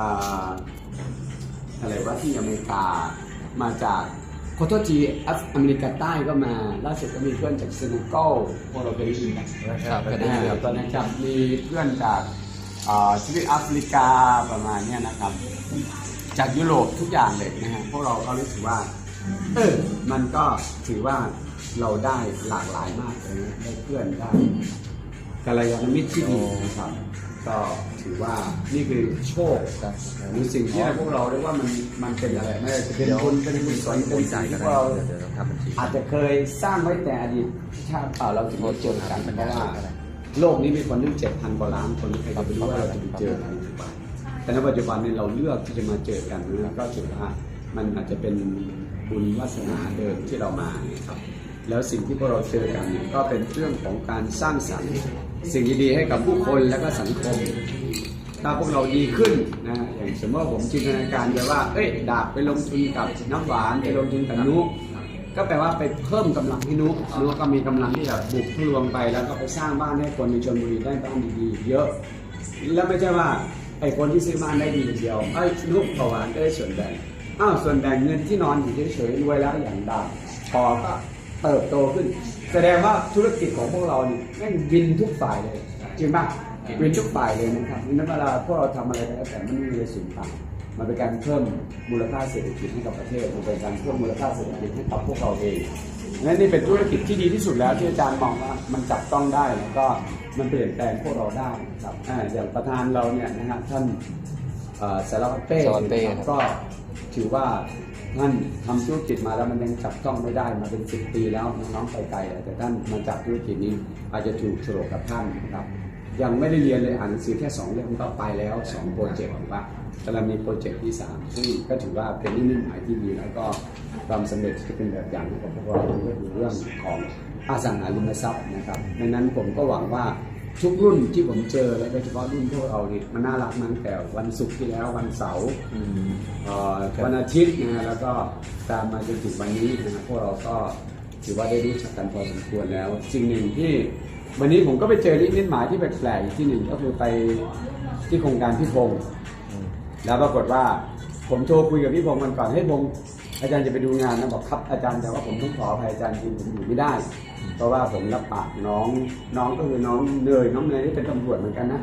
อ่าอะไรว่าที่อเมริกามาจากขอโทษทีแอฟอเมริกาใต้ก็มาล่าสุดก็มีเพื่อนจากเซเนกัลพวกเราเคยได้ยินกันครับเคยได้ยินครับตอนนะครับมีเพื่อนจากอ่าทวีปแอฟริกาประมาณเนี้ยนะครับ จากยุโรปทุกอย่างเลยนะฮะพวกเราก็รู้สึกว่าเออมันก็ถือว่าเราได้หลากหลายมากเลยนะได้เพื่อนได้กัลยาณมิตรที่ดีนะครับ ก็ถือว่านี่คือโชคหรือสิ่งที่พวกเราเรียกว่ามันมันเป็นอะไรไม่ว่าจะเป็นบุญเป็นบุญสนเป็นสิ่งที่พวกเราอาจจะเคยสร้างไว้แต่อดีตชาติเปล่าเราถึงมาเจอกันเพราะว่าโลกนี้มีคนตั้เจ็ดพันกว่าล้านคนใครจะไปรู้ว่าเราจะไปเจอกันหรือเปล่าแต่ในปัจจุบันนี้เราเลือกที่จะมาเจอกันนะก็ถือว่ามันอาจจะเป็นบุญวาสนาเดิมที่เรามานะครับแล้วสิ่งที่พวกเราเจอกันเนี่ยก็เป็นเรื่องของการสร้างสรรค์ สิ่งดีๆให้กับผู้คนและก็สังคม ถ้าพวกเราดีขึ้นนะอย่างสมมติว่าผมจินตนาการไปว่าเอ้ยดาบไปลงทุนกับน้ำหวานไปลงทุนกับนุก็แปลว่าไปเพิ่มกำลังให้นุนุก็มีกำลังที่จะบุกทะลวงไป แล้วก็ไปสร้างบ้านให้คนในชนบุรีได้บ้านดีๆเยอะ แล้วไม่ใช่ว่าไอ้คนที่ซื้อบ้านได้ดีอย่างเดียวไอ้นุกับหวานก็ได้ส่วนแบ่งอ้าวส่วนแบ่งเงินที่นอนอยู่เฉยๆรวยแล้วอย่างดาบพอก็ เติบโตขึ้น แสดงว่าธุรกิจของพวกเรานี่แม่งวินทุกฝ่ายเลยจริงป่ะเป็นทุกฝ่ายเลยนะครับนั้นเวลาพวกเราทำอะไรก็แล้วแต่มันไม่มีอะไรสูญเปล่ามันเป็นการเพิ่มมูลค่าเศรษฐกิจให้กับประเทศมันเป็นการเพิ่มมูลค่าเศรษฐกิจให้กับพวกเราเองนั้นนี่เป็นธุรกิจที่ดีที่สุดแล้วที่อาจารย์มองว่ามันจับต้องได้แล้วก็มันเปลี่ยนแปลงพวกเราได้นะครับอ่าอย่างประธานเราเนี่ยนะฮะท่านเอ่อสารวัตรเป้สารวัตรเป้ครับก็ถือว่า ท่านทำธุรกิจมาแล้วมันยังจับต้องไม่ได้มาเป็นสิบปีแล้วน้องๆไปไกลแล้วแต่ท่านมาจับธุรกิจนี้อาจจะถูกโฉลกกับท่านนะครับยังไม่ได้เรียนเลยอ่านหนังสือแค่สองเล่มก็ไปแล้วสองโปรเจกต์ถูกปะกำลังมีโปรเจกต์ที่สามซึ่งก็ถือว่าเป็นนิมิตหมายที่ดีแล้วก็ความสำเร็จที่เป็นแบบอย่างให้กับพวกเราก็คือเรื่องของอสังหาริมทรัพย์นะครับดังนั้นผมก็หวังว่า ทุกรุ่นที่ผมเจอและโดยเฉพาะรุ่นพวกเราเนี่ยมันน่ารักมาตั้งแต่วันศุกร์ที่แล้ววันเสาร์อืมเอ่อวันอาทิตย์นะฮะแล้วก็ตามมาจนถึงวันนี้นะครับพวกเราก็ถือว่าได้รู้จักกันพอสมควรแล้ว สิ่งหนึ่งที่วันนี้ผมก็ไปเจอนิมิตหมายที่แปลกๆอีกที่หนึ่งก็คือไปที่โครงการพี่พงศ์แล้วปรากฏว่าผมโทรคุยกับพี่พงศ์มันก่อนให้พงศ์อาจารย์จะไปดูงานนะบอกครับอาจารย์แต่ว่าผมต้องขออภัยอาจารย์จริงผมอยู่ไม่ได้ เพราะว่าผมรับปากน้อง น้องก็คือน้องเนยน้องเนยที่เป็นตำรวจเหมือนกันนะ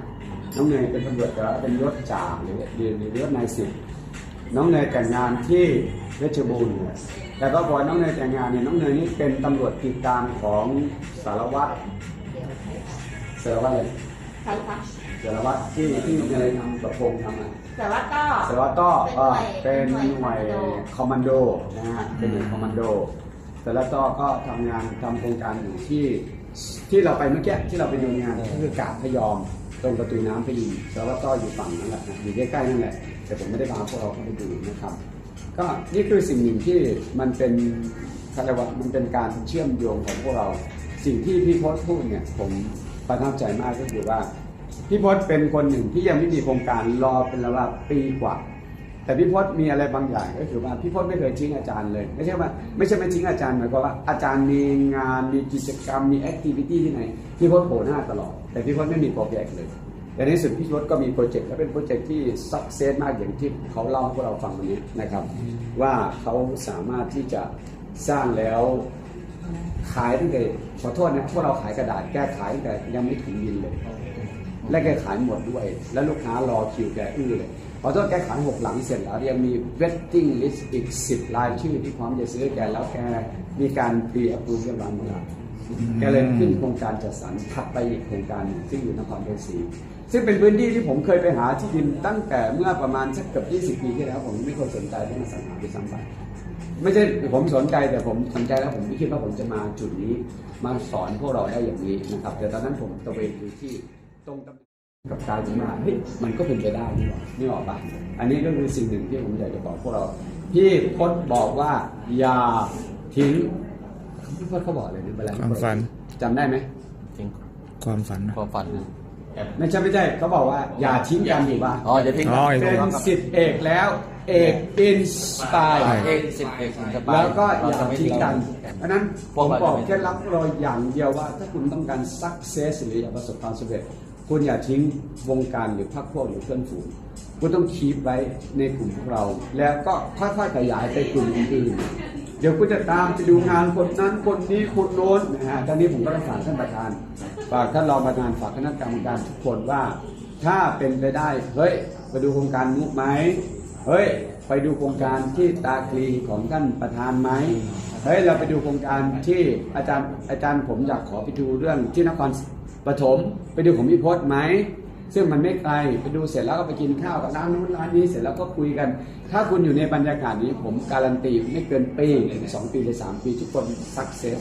น้องเนยเป็นตำรวจแต่ว่าเป็นยศจ่าหรือหรือหรือยศนายสิบน้องเนยแต่งงานที่เพชรบูรณ์แต่ก็พอน้องเนยแต่งงานเนี่ยน้องเนยนี่เป็นตำรวจติดตามของสารวัตรสารวัตรอะไรใช่ค่ะสารวัตรที่ที่อะไรทำประพงษ์ทำอะแต่ว่าก็สารวัตรก็เอ่อเป็เป็นนหหน่น่ววยยคอมมานโดนะฮะเป็นหน่วยคอมมานโด สารวัตรก็ทำงานทำโครงการอยู่ที่ที่เราไปเมื่อกี้ที่เราไปดูงานก็คือกาดพยอมตรงประตูน้ำพยินสารวัตรก็อยู่ฝั่งนั่นแหละนะอยู่ใกล้ๆนั่นแหละ แต่ผมไม่ได้พาพวกเราเข้าไปดูนะครับ ก็นี่คือสิ่งหนึ่งที่มันเป็นอะไรวะมันเป็นการเชื่อมโยงของพวกเรา สิ่งที่พี่พศพูดเนี่ยผมประทับใจมากก็คือว่าพี่พศเป็นคนหนึ่งที่ยังไม่มีโครงการรอเป็นระดับปีกว่า แต่พี่พศมีอะไรบางอย่างก็คือว่าพี่พศไม่เคยทิ้งอาจารย์เลย ไม่ใช่ว่าไม่ใช่ไม่ทิ้งอาจารย์หมายความว่าอาจารย์มีงานมีกิจกรรมมีแอคทิวิตี้ที่ไหนพี่พศโผล่หน้าตลอด แต่พี่พศไม่มีโปรเจกต์เลยแต่ในที่สุดพี่พศก็มีโปรเจกต์และเป็นโปรเจกต์ที่สักเซสมากอย่างที่เขาเล่าให้พวกเราฟังวันนี้นะครับ ว่าเขาสามารถที่จะสร้างแล้วขายตั้งแต่ขอโทษนะพวกเราขายกระดาษแก้ขายตั้งแต่ยังไม่ถึงบินเลยและแกขายหมดด้วย แล้วลูกค้ารอคิวแกอื้อเลย ขอโทษแกขายหกหลังเสร็จแล้วยังมี waiting list อีกสิบรายชื่อที่พร้อมจะซื้อแกแล้วแกมีการ pre approve เรียบร้อยหมดแล้วแกเลยขึ้นโครงการจัดสรรถัดไปอีกโครงการหนึ่งซึ่งอยู่นครราชสีมาซึ่งเป็นพื้นที่ที่ผมเคยไปหาที่ดินตั้งแต่เมื่อประมาณสักเกือบ20 ปีที่แล้ว ผมไม่เคยสนใจเรื่องอสังหาริมทรัพย์ไม่ใช่ผมสนใจแต่ผมสนใจแล้วผมไม่คิดว่าผมจะมาจุดนี้ มาสอนพวกเราได้อย่างนี้นะครับแต่ตอนนั้นผมตะเวนอยู่ที่ตรง กับกลารที่ว่าเฮ้ยมันก็เป็นไปได้นี่หว่านี่ออกปะอันนี้ก็คือสิ่งหนึ่งที่ผมอยากจะบอกพวกเราพี่พจน์บอกว่าอย่าทิ้งพี่พจน์เขาบอกอะไรนะเวลาความฝันจำได้ไหมจริงความฝันนะความฝันไม่ใช่ไม่ใใช่เขาบอกว่า อย่าทิ้งกันอยู่ปะอ๋ออย่าทิ้งอ๋อเป็นสิทธิเอกแล้วเอกอินสไตล์เอกสิบเอกสิบสบายแล้วก็อย่าเรจะไม่ทิ้งกันเพราะฉะนั้นผพวกมเราบอกจะไม่เคล็ดลับเราอย่างเดียวว่า ถ้าคุณต้องการ success หรืออยากประสบความสำเร็จ คุณอย่าทิ้งวงการหรือพรรคพวกหรือเพื่อนฝูงคุณต้องคีบไว้ในกลุ่มของเรา แล้วก็ค่อยๆขยายไปกลุ่มอื่นๆเดี๋ยวคุณจะตามไปดูงานคนนั้นคนนี้คนโน้นนะฮะตอนนี้ผมก็ต้องฝากท่านประธานฝากท่านรองประธานฝากคณะกรรมการทุกคนว่า ถ้าเป็นไปได้เฮ้ยไปดูโครงการนุกไหมเฮ้ย ไปดูโครงการที่ตาคลีของท่านประธานไหมเฮ้ยเราไปดูโครงการที่อาจารย์อาจารย์ผมอยากขอไปดูเรื่องที่นคร ปฐมไปดูของพี่พจน์ไหมซึ่งมันไม่ไกลไปดูเสร็จแล้วก็ไปกินข้าวกับร้านนู้นร้านนี้เสร็จแล้วก็คุยกัน ถ้าคุณอยู่ในบรรยากาศนี้ผมการันตีไม่เกินปีถึงสองปีหรือสามปีทุกคนสักเซส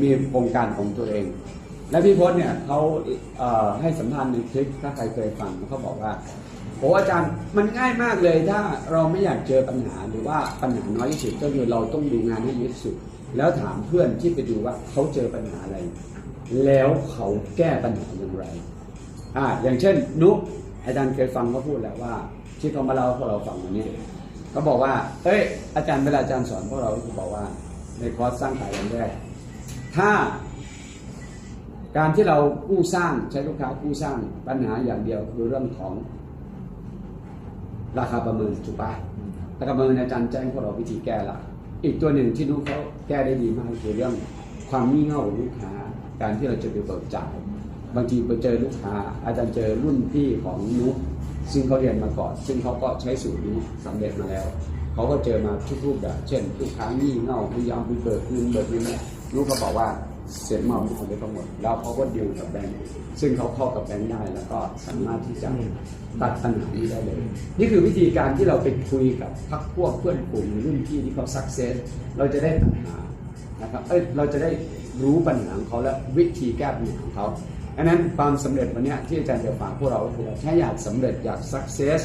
มีโครงการของตัวเอง และพี่พจน์เนี่ยเขาเให้สัมภาษณ์ในคลิปถ้าใครเคยฟังเขาบอกว่าโอ้อาจารย์มันง่ายมากเลยถ้าเราไม่อยากเจอปัญหาหรือว่าปัญหาน้อยที่สุดก็คือเราต้องดูงานให้เยอะสุด แล้วถามเพื่อนที่ไปดูว่าเขาเจอปัญหาอะไร แล้วเขาแก้ปัญหาอย่างไรอ่าอย่างเช่น นุอาจารย์เคยฟังเขาพูดแล้วว่า ที่เขามาเล่าพวกเราฟังวันนี้เขาบอกว่า เอ้ย อาจารย์เวลาอาจารย์สอนพวกเราเขาบอกว่า ในคอร์สสร้างขายวันแรกถ้า การที่เรากู้สร้างใช้ลูกค้ากู้สร้างปัญหาอย่างเดียวคือเรื่องของราคาประเมินถูกปะราคาประเมินอาจารย์แจ้งพวกเราวิธีแก้ละอีกตัวหนึ่งที่นุเขาแก้ได้ดีมากคือเรื่องความงี่เง่าของลูกค้า การที่เราจะไปเบิกจ่ายบางทีไปเจอลูกค้าอาจารย์เจอรุ่นพี่ของนุ๊กซึ่งเขาเรียนมาก่อน ซึ่งเขาก็ใช้สูตรนี้สำเร็จมาแล้วเขาก็เจอมาทุกรูปแบบเช่นลูกค้างี่เง่าพยายามไปเบิกเงินเบิกเงินนี่ยลูกก็บอกว่าเสียเมาทุกคนได้ทั้งหมด แล้วเขาก็ดิวกับแบงค์ซึ่งเขาเข้ากับแบงค์ได้แล้วก็สามารถที่จะตัดปัญหานี้ได้เลย นี่คือวิธีการที่เราไปคุยกับพักพวกเพื่อนกลุ่มรุ่นพี่ที่เขาสักเซสเราจะได้ปัญหานะครับเอ้ยเราจะได้ รู้ปัญหาของเขาและวิธีแก้ปัญหาของเขาอันนั้นความสำเร็จวันนี้ที่อาจารย์จะฝากพวกเราคือว่าถ้าอยากสำเร็จอยากสักเซส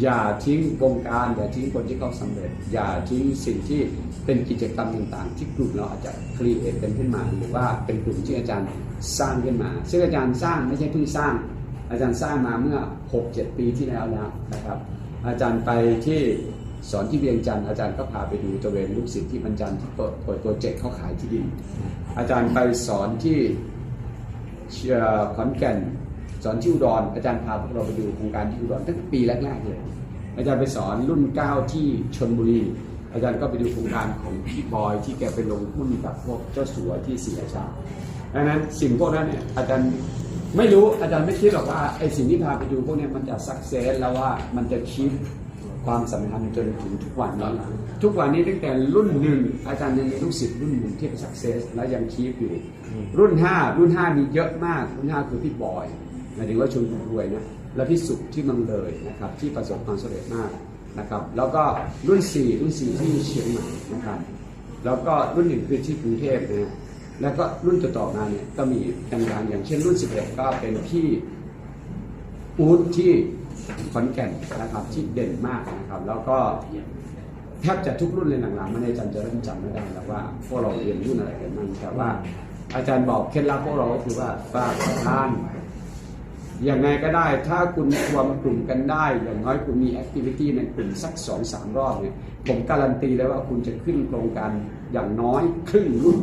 อย่าทิ้งวงการอย่าทิ้งคนที่เขาสำเร็จ อย่าทิ้งสิ่งที่เป็นกิจกรรมต่างๆ ที่กลุ่มเราอาจจะครีเอทเป็นขึ้นมาหรือว่าเป็นกลุ่มที่อาจารย์สร้างขึ้นมา ซึ่งอาจารย์สร้างไม่ใช่เพิ่งสร้าง อาจารย์สร้างมาเมื่อ 6-7 ปีที่แล้วแล้วนะครับ อาจารย์ไปที่ สอนที่เวียงจันทร์อาจารย์ก็พาไปดูตะเวนลูกศิษย์ที่บรรจันทร์ที่เปิดเปิดโปรเจกต์เขาขายที่ดิน อาจารย์ไปสอนที่เชียขอนแก่นสอนที่อุดรอาจารย์พาพวกเราไปดูโครงการที่อุดรตั้งแต่ปีแรกๆเลย อาจารย์ไปสอนรุ่นเก้าที่ชนบุรีอาจารย์ก็ไปดูโครงการของพี่บอยที่แกไปลงหุ้นกับพวกเจ้าสัวที่ศรีราชาดังนั้นสิ่งพวกนั้นเนี่ยอาจารย์ไม่รู้อาจารย์ไม่คิดหรอกว่าไอ้สิ่งที่พาไปดูพวกนี้มันจะสักเซสแล้วว่ามันจะคีป ความสำคัญจนถึงทุกวันนี้ทุกวันนี้ตั้งแต่รุ่นหนึ่งอาจารย์ยังมีลูกศิษย์รุ่นหนึ่งที่เป็นสักเซสและยังคีปอยู่ รุ่น5รุ่น5มีเยอะมาก รุ่น5คือพี่บอยหมายถึงว่าชนบุรีรวยนะและพี่สุขที่เมืองเลยนะครับที่ประสบความสำเร็จมากนะครับ แล้วก็รุ่น4รุ่น4ที่เชียงใหม่นะครับแล้วก็รุ่นหนึ่งคือที่กรุงเทพนะฮะแล้วก็รุ่นต่อๆมาเนี่ยก็มีดังๆอย่างเช่นรุ่น11ก็เป็นพี่อูดที่ ขอนแก่นนะครับที่เด่นมากนะครับ แล้วก็แทบจะทุกรุ่นเลยหลังๆมาในอาจารย์จะเริ่มจำไม่ได้แล้วว่าพวกเราเรียนรุ่นอะไรกันบ้างแต่ว่าอาจารย์บอกเคล็ดลับพวกเราก็คือว่าฝากประทานอย่างไงก็ได้ถ้าคุณรวมกลุ่มกันได้ อย่างน้อยคุณมีแอคทิวิตี้ในกลุ่มสักสองสามรอบเนี่ยผมการันตีเลยว่าคุณจะขึ้นโครงการอย่างน้อยครึ่งรุ่น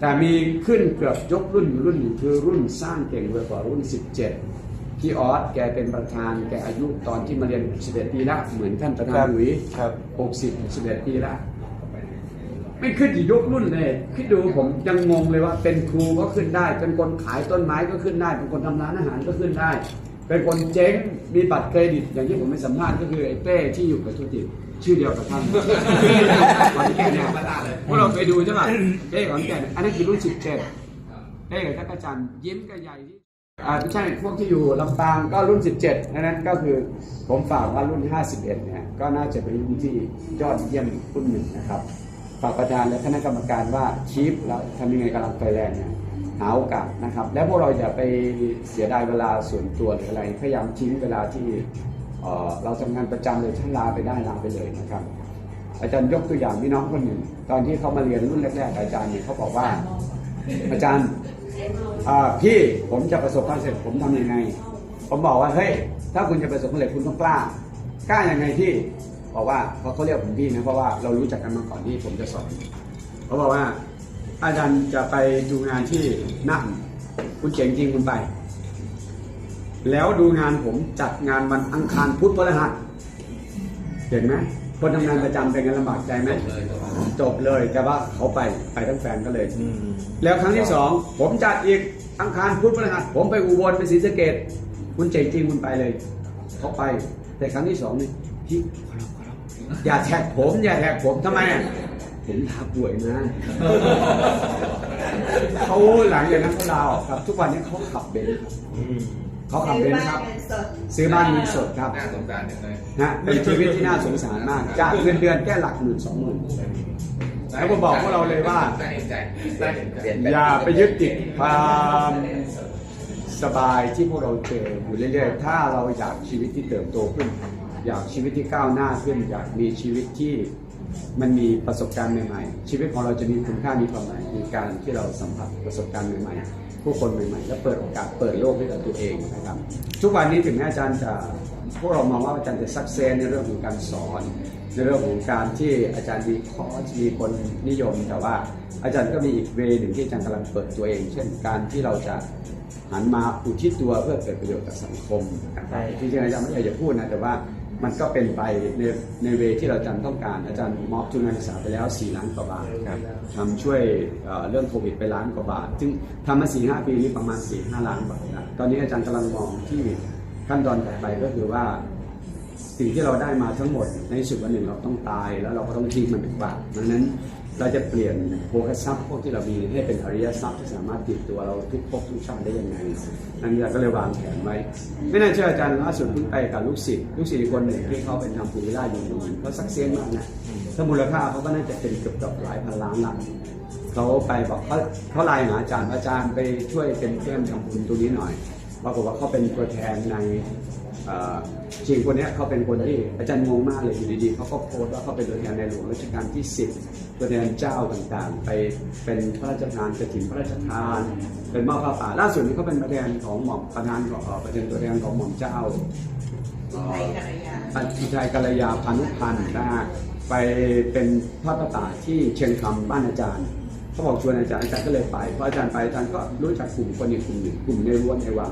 แต่มีขึ้นเกือบยกรุ่นรุ่นคือรุ่นสร้างเก่งเลยกว่ารุ่น 17 พี่ออสแกเป็นประธานแกอายุตอนที่มาเรียน 11 ปีละเหมือนท่านประธานหลุยครับ60 11 ปีละไม่ขึ้นอีกยกรุ่นเลยคิดดูผมยังงงเลยว่า เป็นครูก็ขึ้นได้ เป็นคนขายต้นไม้ก็ขึ้นได้ เป็นคนทำร้านอาหารก็ขึ้นได้ เป็นคนเจ๊งมีบัตรเครดิต อย่างที่ผมไปสัมภาษณ์ก็คือไอ้เป้ที่อยู่กับธุรกิจชื่อเดียวกับท่านขอนแก่นเนี่ยพวกเราไปดูใช่ป่ะเป้ขอนแก่นอันนั้นคือรุ่น17เป้กับจักรจันทร์ยิ้มกับใหญ่ที่ อ่าไม่ใช่พวกที่อยู่ลำปางก็รุ่น 17นนั้นก็คือผมฝากว่ารุ่น 51 เนี่ยก็น่าจะเป็นรุ่นที่ยอดเยี่ยมรุ่นหนึ่งนะครับฝากประธานและคณะกรรมการว่าชีพเราทำยังไงกำลังไฟแรงเนี่ยหาโอกาสนะครับ แล้วพวกเราอย่าไปเสียดายเวลาส่วนตัวหรืออะไรพยายามทิ้งเวลาที่เอ่อเราทำงานประจำเลยท่านลาไปได้ลาไปเลยนะครับ อาจารย์ยกตัวอย่างพี่น้องคนหนึ่ง ตอนที่เขามาเรียนรุ่นแรกๆอาจารย์เนี่ยเขาบอกว่า อาจารย์ อ่าพี่ผมจะประสบความสำเร็จผมทำยังไง ผมบอกว่าเฮ้ยถ้าคุณจะประสบความสำเร็จคุณต้องกล้ากล้ายังไงพี่บอกว่าเขาะเขาเรียกผมพี่นะเพราะว่าเรารู้จักกันมาก่อนที่ผมจะสอนเขาบอกว่า อาจารย์จะไปดูงานที่นั่นคุณเจ๋งจริงคุณไป แล้วดูงานผมจัดงานวันอังคารพุธพฤหัสเห็นไหมคนทำงานประจำเป็นไงลำบากใจไหม จบเลยแต่ว่าเขาไปไปทั้งแฟนก็เลย อืม แล้วครั้งที่สองผมจัดอีกอังคารพุธพฤหัสผมไปอุบลไปศรีสะเกดคุณเจ๋งจริงคุณไปเลยเขาไป แต่ครั้งที่สองนี่พี่ขอร้องขอร้องอย่าแท็กผม อย่าแท็กผมทำไมอะผมลาป่วยนะ เขาหลังจากนั้นเขาลาออกครับ ทุกวันนี้เขาขับเบนซ์ครับ เขาขับเบนซ์ครับ ซื้อบ้านเงินสดครับน่าสงสารจังเลยนะเป็นชีวิตที่น่าสงสารมากจากเงินเดือนแค่หลักหมื่นสองหมื่นแล้วผมบอกพวกเราเลยว่าน่เห็นใจน่าเห็นใจอย่าไปยึดติดความสบายที่พวกเราเจออยู่เรื่อยๆ ถ้าเราอยากชีวิตที่เติบโตขึ้น อยากชีวิตที่ก้าวหน้าขึ้น อยากมีชีวิตที่มันมีประสบการณ์ใหม่ๆ ชีวิตของเราจะมีคุณค่ามีความหมายในการที่เราสัมผัสประสบการณ์ใหม่ๆ ผู้คนใหม่ๆ และเปิดโอกาสเปิดโลกให้กับตัวเองนะครับ ทุกวันนี้ถึงแม้อาจารย์จะพวกเรามองว่าอาจารย์จะซักเซนในเรื่องของการสอน ในเรื่องของการที่อาจารย์มีคอร์สมีคนนิยม แต่ว่าอาจารย์ก็มีอีกเวย์หนึ่งที่อาจารย์กำลังเปิดตัวเอง เช่นการที่เราจะหันมาอุทิศตัวเพื่อเกิดประโยชน์กับสังคมนะครับที่จริงๆอาจารย์ไม่อยากจะพูดนะแต่ว่า มันก็เป็นไปในในเวย์ที่เราอาจารย์ต้องการ อาจารย์มอบทุนการศึกษาไปแล้ว 4 ล้านกว่าบาทครับทำช่วยเอ่อเรื่องโควิดไปล้านกว่าบาท ซึ่งทำมา4 5 ปีนี้ประมาณ 4 5 ล้านบาทนะตอนนี้อาจารย์กำลังมองที่ขั้นตอนต่อไปก็คือว่า สิ่งที่เราได้มาทั้งหมดในที่สุดวันหนึ่งเราต้องตาย แล้วเราก็ต้องทิ้งมันไปบ้างดังนั้น เราจะเปลี่ยนโภคทรัพย์พวกที่เรามีให้เป็นอริยทรัพย์ที่สามารถติดตัวเราทุกภพทุกชาติได้ยังไงนั่นเราก็เลยวางแผนไว้ ไม่น่าเชื่ออาจารย์ล่าสุดเพิ่งไปกับลูกศิษย์ลูกศิษย์คนหนึ่งที่เขาเป็นทำภูมิล่าอยู่นู่นเขาสักเซนมากนะถ้ามูลค่าเขาก็น่าจะเป็นเกือบกับหลายพันล้านหลักเขาไปบอกเขาเขาไลน์หาอาจารย์อาจารย์ไปช่วยเป็นเพื่อนทำบุญตรงนี้หน่อยปรากฏว่าเขาเป็นตัวแทนใน จริงคนเนี้ยเขาเป็นคนที่อาจารย์งงมากเลยอยู่ดีๆเขาก็โพสต์ว่าเขาเป็นตัวแทนในหลวงรัชกาลที่ 10 ตัวแทนเจ้าต่างๆ ไปเป็นพระราชทานกระถิ่นพระราชทาน เป็นมอบผ้าป่าล่าสุดนี้เขาเป็นประธานของหม่อมประธานของเอ่อประธานตัวแทนของหม่อมเจ้าเอ่ออัจชัยกัลยาพานุพันธ์นะฮะไปเป็นพระประป่าที่เชียงคำบ้านอาจารย์ เขาบอกชวนอาจารย์อาจารย์ก็เลยไปพออาจารย์ไปอาจารย์ก็รู้จักกลุ่มคนอีกกลุ่มหนึ่งกลุ่มในรั้วในวัง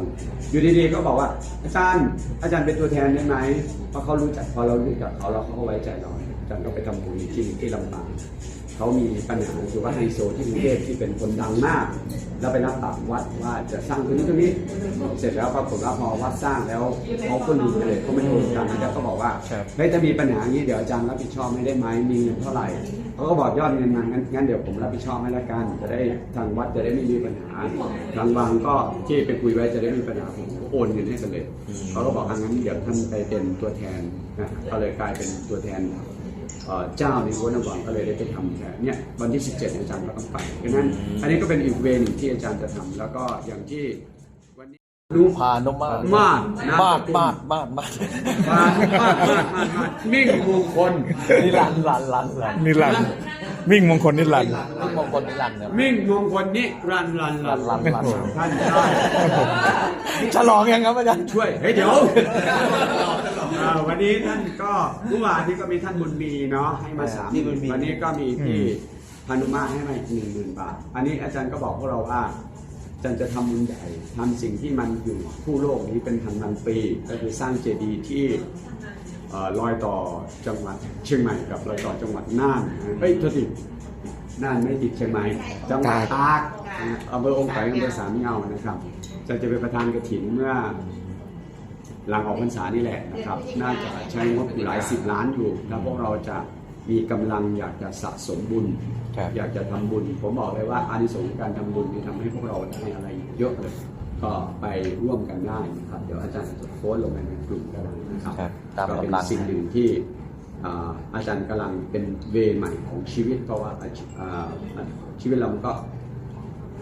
อยู่ดีๆก็บอกว่าอาจารย์อาจารย์เป็นตัวแทนได้ไหมเพราะเขารู้จักพอเรารู้จักเขาเราเขาก็ไว้ใจเราอาจารย์ก็ไปทำบุญที่ที่ลำปาง เขามีปัญหาคือว่าไฮโซที่กรุงเทพที่เป็นคนดังมาก แล้วไปรับปากวัดว่าจะสร้างตรงนี้ตรงนี้ เสร็จแล้วปรากฏว่าพอวัดสร้างแล้วเขาก็ลืมไปเลยเขาไม่โอนกันอาจารย์ก็บอกว่าครับเฮ้ยถ้ามีปัญหาอย่างนี้เดี๋ยวอาจารย์รับผิดชอบให้ได้ไหมมีเงินเท่าไหร่เขาก็บอกยอดเงินมางั้นงั้นเดี๋ยวผมรับผิดชอบให้ละกัน จะได้ทางวัดจะได้ไม่มีปัญหาทางวังก็ที่ไปคุยไว้จะได้ไม่มีปัญหาผมก็โอนเงินให้กันเลยเขาก็บอกอะงั้นเดี๋ยวท่านไปเป็นตัวแทนนะก็เลยกลายเป็นตัวแทน เอ่อเจ้าในวัดนวังก็เลยได้ไปทำแทนเนี่ยวันที่ 17เนี่ยอาจารย์ก็ต้องไปดังนั้น อันนี้ก็เป็นอีกเวย์หนึงที่อาจารย์จะทำแล้วก็อย่างที่วันนี้รู้พานุมาตมาศนะมาดมาดมาดมาดมามามามามามิ่งมงคลนิรันดร์ลันลันลันนิรันดร์มิ่งมงคลนิรันดร์ลูกมงคลนิรันดร์ครับมิ่งมงคลนิรันดร์รันลัรันนลันลันท่านได้ฉลองยังครับอาจารย์ช่วยเฮ้ยเดี๋ยว อ่าวันนี้ท่านก็เมื่อวานนี้ก็มีท่านบุญมีเนาะให้มาสามที่บุญมี วันนี้ก็มีที่พานุมาให้มาอีกหนึ่งหมื่นบาท อันนี้อาจารย์ก็บอกพวกเราว่าอาจารย์จะทำบุญใหญ่ทำสิ่งที่มันอยู่คู่โลกนี้เป็นพันพันปี ก็คือสร้างเจดีย์ที่เอ่อรอยต่อจังหวัดเชียงใหม่กับรอยต่อจังหวัดน่านนะเอ้ยโทษทีน่านไม่ติดเชียงใหม่จังหวัดตากนะอำเภอองค์ไผ่อำเภอสามเงานะครับจะจะเป็นประธานกระถินเมื่อ หลังออกพรรษานี่แหละนะครับ น่าจะใช้งบอยู่หลายสิบล้านอยู่แล้วพวกเราจะมีกำลังอยากจะสะสมบุญครับอยากจะทำบุญ ผมบอกเลยว่าอานิสงส์ของการทำบุญที่ทำให้พวกเราได้อะไรเยอะเลยก็ไปร่วมกันได้นะครับ เดี๋ยวอาจารย์จะโพสต์ลงไปในกลุ่มก็ได้นะครับครับตามก็เป็นกำลังสิ่งหนึ่งที่อ่าอาจารย์กำลังเป็นเวย์ใหม่ของชีวิตเพราะว่าอาชีอ่าชีวิตเรามันก็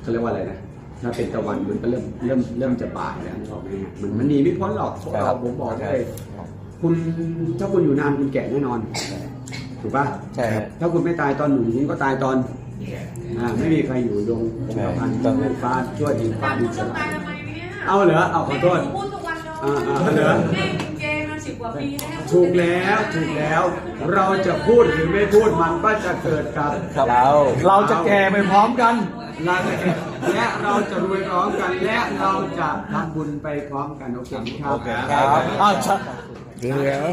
เขาเรียกว่าอะไรนะ ถ้าเป็นตะวันมันก็เริ่มเริ่มเริ่มจะบ่ายแล้วนึกออกไหมฮะมันมันหนีไม่พ้นหรอกพวกครัเราบผมบอกได้ใช่เลยคุณถ้าคุณอยู่นานคุณแก่แน่นอน ถูกปะใช่ครับถ้าคุณไม่ตายตอนหนุ่มคุณก็ตายตอนอ่าไม่มีใครอยู่ยงคงกระพันใช่ดินฟ้าช่วยดินฟ้าการดิพูนดสเรื่องลาตายยทำไมเนี่ยเอาเหรอเอาขอโทษพูดทุกวันเลยอ่าอ่าเหรอแม่งเกย์มาสิบกว่าปีแล้วถูกแล้วถูกแล้ว เราจะพูดหรือไม่พูดมันก็จะเกิดกับครับเราเราจะแก่ไปพร้อมกัน ถและและเราจะรวยพร้อมกัน และเราจะทำบุญไปพร้อมกันโอเคไหมครับ โอเคครับอ้าวเดี๋ยวเอ